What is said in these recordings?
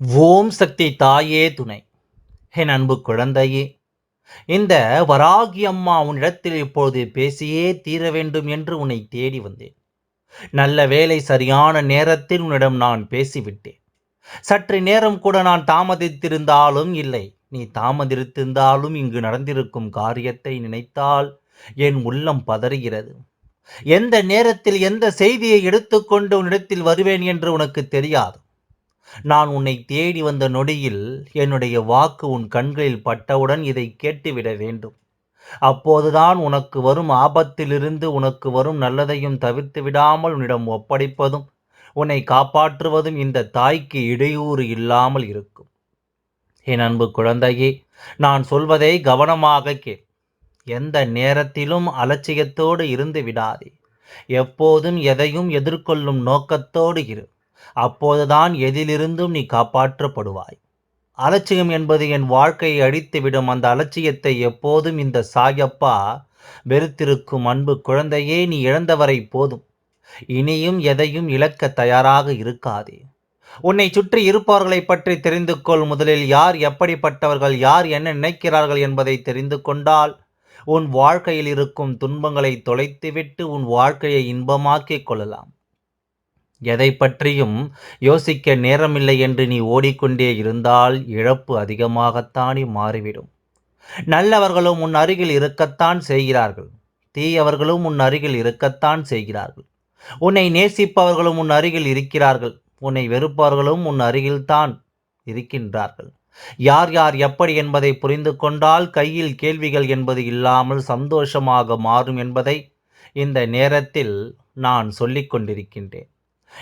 ஓம் சக்தி தாயே துணை. என் அன்பு குழந்தையே இந்த வராகி அம்மா உன்னிடத்தில் இப்பொழுது பேசியே தீர வேண்டும் என்று உன்னை தேடி வந்தேன். நல்ல வேலை சரியான நேரத்தில் உன்னிடம் நான் பேசிவிட்டேன். சற்று நேரம் கூட நான் தாமதித்திருந்தாலும் இல்லை. நீ தாமதித்திருந்தாலும் இங்கு நடந்திருக்கும் காரியத்தை நினைத்தால் என் உள்ளம் பதறுகிறது. எந்த நேரத்தில் எந்த செய்தியை எடுத்துக்கொண்டு உன்னிடத்தில் வருவேன் என்று உனக்கு தெரியாது. நான் உன்னை தேடி வந்த நொடியில் என்னுடைய வாக்கு உன் கண்களில் பட்டவுடன் இதை கேட்டுவிட வேண்டும். அப்போதுதான் உனக்கு வரும் ஆபத்திலிருந்து உனக்கு வரும் நல்லதையும் தவிர்த்து விடாமல் உன்னிடம் ஒப்படைப்பதும் உன்னை காப்பாற்றுவதும் இந்த தாய்க்கு இடையூறு இல்லாமல் இருக்கும். என் அன்பு குழந்தையே நான் சொல்வதை கவனமாக கேள். எந்த நேரத்திலும் அலட்சியத்தோடு இருந்து விடாதே. எப்போதும் எதையும் எதிர்கொள்ளும் நோக்கத்தோடு இரு. அப்போதுதான் எதிலிருந்தும் நீ காப்பாற்றப்படுவாய். அலட்சியம் என்பது என் வாழ்க்கையை அழித்துவிடும். அந்த அலட்சியத்தை எப்போதும் இந்த சாயப்பா வெறுத்திருக்கும் அன்பு குழந்தையே நீ இழந்தவரை போதும். இனியும் எதையும் இழக்க தயாராக இருக்காதே. உன்னை சுற்றி இருப்பவர்களை பற்றி தெரிந்து கொள். முதலில் யார் எப்படிப்பட்டவர்கள்? யார் என்ன நினைக்கிறார்கள் என்பதை தெரிந்து கொண்டால் உன் வாழ்க்கையில் இருக்கும் துன்பங்களை தொலைத்துவிட்டு உன் வாழ்க்கையை இன்பமாக்கிக் கொள்ளலாம். எதை பற்றியும் யோசிக்க நேரமில்லை என்று நீ ஓடிக்கொண்டே இருந்தால் இழப்பு அதிகமாகத்தானே மாறிவிடும். நல்லவர்களும் உன் அருகில் இருக்கத்தான் செய்கிறார்கள். தீயவர்களும் உன் அருகில் இருக்கத்தான் செய்கிறார்கள். உன்னை நேசிப்பவர்களும் உன் அருகில் இருக்கிறார்கள். உன்னை வெறுப்பவர்களும் உன் அருகில்தான் இருக்கின்றார்கள். யார் யார் எப்படி என்பதை புரிந்து கொண்டால் கையில் கேள்விகள் என்பது இல்லாமல் சந்தோஷமாக மாறும் என்பதை இந்த நேரத்தில் நான் சொல்லிக் கொண்டிருக்கின்றேன்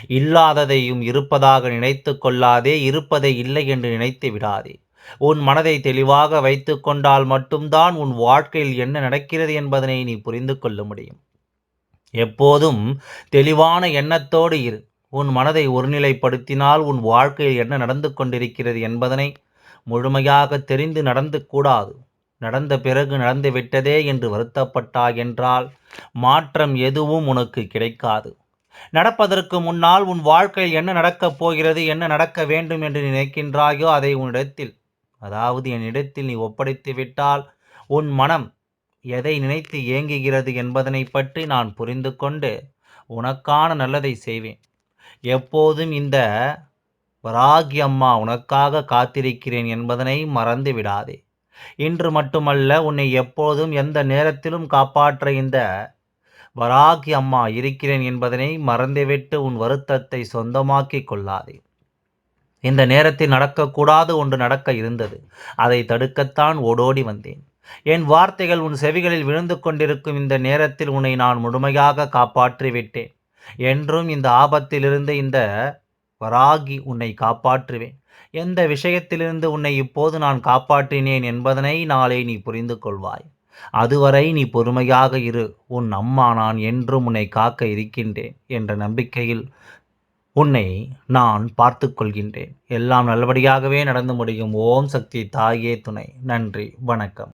இல்லாததையும் இருப்பதாக நினைத்து கொள்ளாதே இருப்பதை இல்லை என்று நினைத்து விடாதே. உன் மனதை தெளிவாக வைத்து கொண்டால் மட்டும்தான் உன் வாழ்க்கையில் என்ன நடக்கிறது என்பதனை நீ புரிந்து கொள்ள முடியும். எப்போதும் தெளிவான எண்ணத்தோடு இரு. உன் மனதை ஒருநிலைப்படுத்தினால் உன் வாழ்க்கையில் என்ன நடந்து கொண்டிருக்கிறது என்பதனை முழுமையாக தெரிந்து நடந்து கூடாது. நடந்த பிறகு நடந்து விட்டதே என்று வருத்தப்பட்டாய் என்றால் மாற்றம் எதுவும் உனக்கு கிடைக்காது. நடப்பதற்கு முன்னால் உன் வாழ்க்கையில் என்ன நடக்கப் போகிறது என்ன நடக்க வேண்டும் என்று நினைக்கின்றாயோ அதை உன்னிடத்தில் அதாவது என்னிடத்தில் நீ ஒப்படைத்து விட்டால் உன் மனம் எதை நினைத்து ஏங்குகிறது என்பதனை பற்றி நான் புரிந்து கொண்டு உனக்கான நல்லதை செய்வேன். எப்போதும் இந்த வராகி அம்மா உனக்காக காத்திருக்கிறேன் என்பதனை மறந்து விடாதே. இன்று மட்டுமல்ல உன்னை எப்போதும் எந்த நேரத்திலும் காப்பாற்ற இந்த வராகி அம்மா இருக்கிறேன் என்பதனை மறந்துவிட்டு உன் வருத்தத்தை சொந்தமாக்கிக் கொள்ளாதே. இந்த நேரத்தில் நடக்கக்கூடாது ஒன்று நடக்க இருந்தது. அதை தடுக்கத்தான் ஓடோடி வந்தேன். என் வார்த்தைகள் உன் செவிகளில் விழுந்து கொண்டிருக்கும் இந்த நேரத்தில் உன்னை நான் முழுமையாக காப்பாற்றி விட்டேன் என்றும் இந்த ஆபத்திலிருந்து இந்த வராகி உன்னை காப்பாற்றுவேன். எந்த விஷயத்திலிருந்து உன்னை இப்போது நான் காப்பாற்றினேன் என்பதனை நாளை நீ புரிந்து கொள்வாய். அதுவரை நீ பொறுமையாக இரு. உன் அம்மா நான் என்றும் உன்னை காக்க இருக்கின்றேன் என்ற நம்பிக்கையில் உன்னை நான் பார்த்து கொள்கின்றேன். எல்லாம் நல்லபடியாகவே நடந்து முடியும். ஓம் சக்தி தாயே துணை. நன்றி. வணக்கம்.